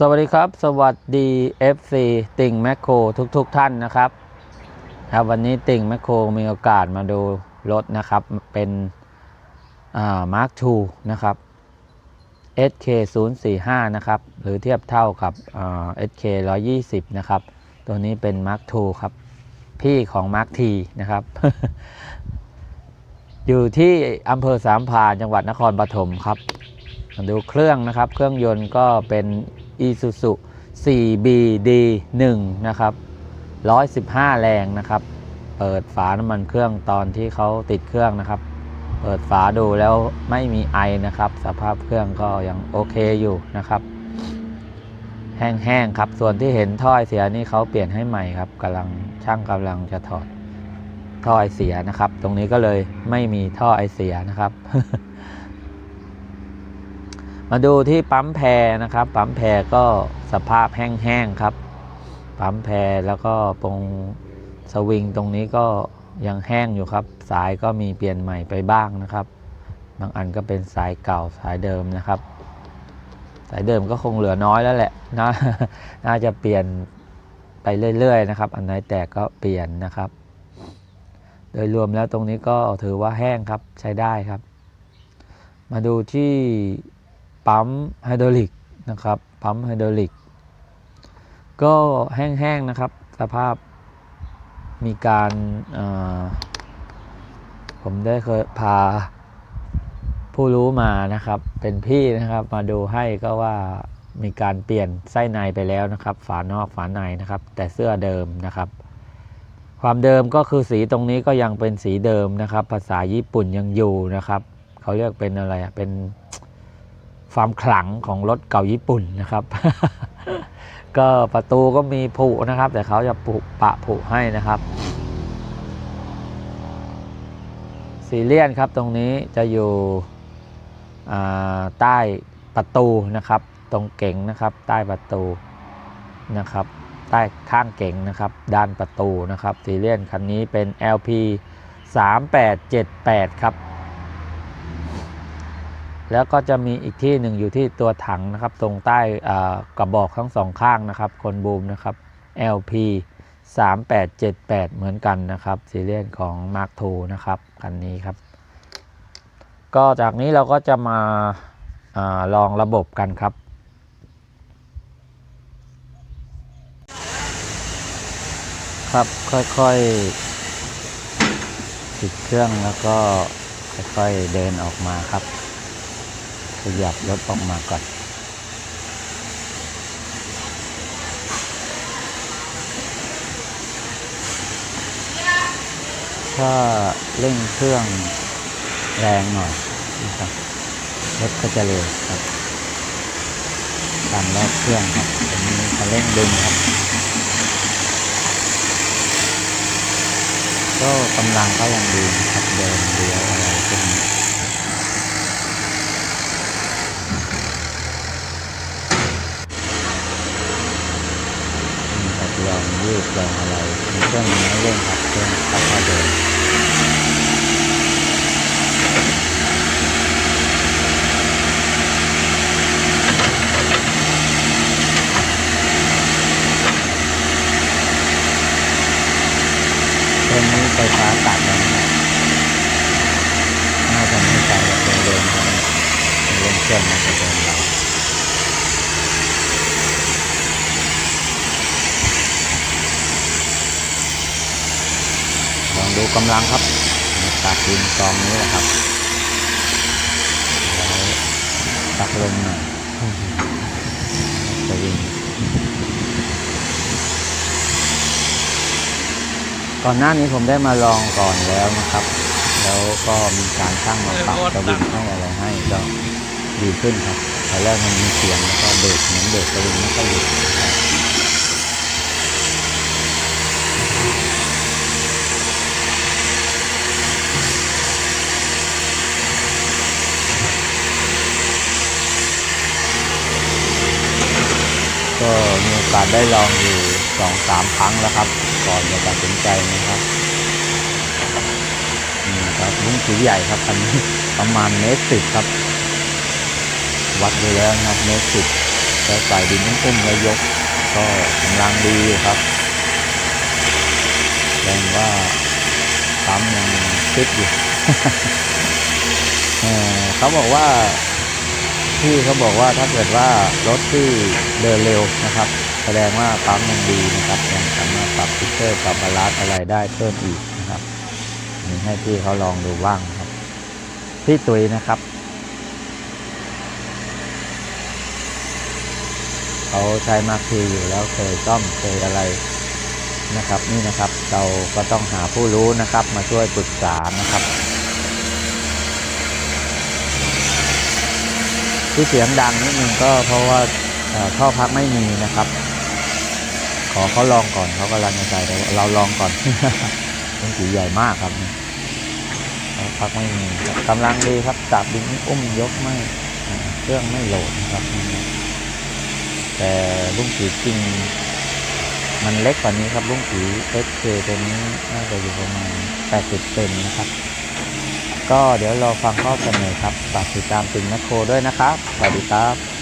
สวัสดีครับ สวัสดี FC ติ่งแมคโครทุกๆทท่านนะครับครับ วันนี้ติ่งแมคโครมีโอกาสมาดูรถนะครับ เป็นมาร์ค2นะครับ SK 0 4 5นะครับ หรือเทียบเท่ากับอ่า SK 120 นะครับ ตัวนี้เป็น Mark II ครับ พี่ของ Mark T นะครับ อยู่ที่อำเภอสามพานจังหวัดนครปฐมครับ มาดูเครื่องนะครับ เครื่องยนต์ก็เป็น Isuzu 4BD 1 นะครับ115 แรงนะครับ เปิดฝาน้ำมันเครื่องตอนที่เขาติดเครื่องนะครับ เปิดฝาดูแล้วไม่มีไอนะครับ สภาพเครื่องก็ยังโอเคอยู่นะครับ แห้งๆครับ ส่วนที่เห็นท่อไอเสียนี่เขาเปลี่ยนให้ใหม่ครับกำลังช่างกำลังจะถอดท่อไอเสียนะครับ ตรงนี้ก็เลยไม่มีท่อไอเสียนะครับ มาดูที่ปั๊มแพรนะครับ ปั๊มแพรก็สภาพแห้งๆครับ ปั๊มแพรแล้วก็ตรงสวิงตรงนี้ก็ยังแห้งอยู่ครับ สายก็มีเปลี่ยนใหม่ไปบ้างนะครับ บางอันก็เป็นสายเก่าสายเดิมนะครับ สายเดิมก็คงเหลือน้อยแล้วแหละน่าน่าจะเปลี่ยนไปเรื่อยๆนะครับ อันไหนแตกก็เปลี่ยนนะครับ โดยรวมแล้วตรงนี้ก็ถือว่าแห้งครับใช้ได้ครับ มาดูที่ ปั๊มไฮดรอลิกนะครับปั๊มไฮดรอลิกก็แห้งๆนะครับสภาพมีการผมได้เคยพาผู้รู้มานะครับ เป็นพี่นะครับมาดูให้ก็ว่ามีการเปลี่ยนไส้ในไปแล้วนะครับ ฝานอกฝาในนะครับ แต่เสื้อเดิมนะครับ ความเดิมก็คือสีตรงนี้ก็ยังเป็นสีเดิมนะครับ ภาษาญี่ปุ่นยังอยู่นะครับ เขาเรียกเป็นอะไรเป็น ความขลังของรถเก่าญี่ปุ่นนะครับ ก็ประตูก็มีผุนะครับ แต่เขาจะผุปะผุให้นะครับสีเลียนครับตรงนี้จะอยู่ใต้ประตูนะครับ ตรงเก๋งนะครับ ใต้ประตูนะครับ ใต้ข้างเก๋งนะครับ ด้านประตูนะครับสีเลียนคันนี้เป็น LP 3878 ครับ แล้วก็จะมีอีกที่หนึ่งอยู่ที่ตัวถังนะครับ ตรงใต้กระบอกทั้งสองข้างนะครับ คนบูมนะครับ LP 3878 เหมือนกันนะครับซีเรียนของ Mark II นะครับคันนี้ครับ ก็จากนี้เราก็จะมาอาลองระบบกันครับ ครับค่อยๆติดเครื่องแล้วก็ค่อยๆเดินออกมาครับ ยับรถออกมาก่อนถ้าเร่งเครื่องแรงหน่อยนะครับรถก็จะเร็วครับตามรอบเครื่องครับอันนี้คันเร่งดึงครับ ก็กำลังก็ยังดีนะครับเดินเลี้ยวอะไรพวกนี้ มีแบบ ลองยืดลองอะไรมีเครื่องมันไม่เร่งครับเครื่องค่อยๆเดินเครื่องนี้ไฟฟ้าตัดแล้วนะครับน่าจะไม่ไกลแบบเดินๆครับเร่งเครื่องมันะเดินเรา ลอง ดูกำลังครับตัดดินกองนี้แหละครับแล้วตักลงหน่อยจะวิ่งก่อนหน้านี้ผมได้มาลองก่อนแล้วนะครับ แล้วก็มีการช่างมาปรับสวิงให้อะไรให้ก็ดีขึ้นครับตอนแรกมันมีเสียงแล้วก็เบรกเหมือนเบรกสวิงไม่ค่อยหยุดครับ ก็มีโอกาสได้ลองอยู่สองสามครั้งแล้วครับ ก่อนจะตัดสินใจนะครับนี่ครับลุงสีใหญ่ครับอันนี้ประมาณเมตรสิบครับ วัดดูแล้วนะครับเมตรสิบแล้วใส่ดินอุ้มๆแล้วยก ก็กำลังดีครับแสดงว่าปั๊มยังฟิตอยู่เอ่อเขาบอกว่าพี่เขาบอกว่าถ้าเกิดว่ารถที่เดินเร็วนะครับ แสดงว่าปั๊มยังดีนะครับยังสามารถปรับฟิกเกอร์ปรับบาลานซ์อะไรได้เพิ่มอีกนะครับนี่ให้พี่เขาลองดูบ้างครับ พี่ตุยนะครับเขาใช้มาคีอยู่แล้วเคยซ่อมเคยอะไรนะครับ นี่นะครับเราก็ต้องหาผู้รู้นะครับ มาช่วยปรึกษานะครับที่เสียงดังนิดนึงก็เพราะว่าเอ่อท่อพักไม่มีนะครับ อเขาลองก่อนเขากำลังจะใส่แต่เราลองก่อนเป็นสีใหญ่มากครับพักไม่มีกำลังดีครับจับดินอุ้มยกไม่เครื่องไม่โหลดนะครับ แต่ลุงสีจริง มันเล็กกว่านี้ครับลุงสี SK ตัวนี้น่าจะอยู่ประมาณ 80เซนนะครับ ก็เดี๋ยวรอฟังข้อเสนอครับฝากติดตามสิงห์แมคโครด้วยนะครับ สวัสดีครับ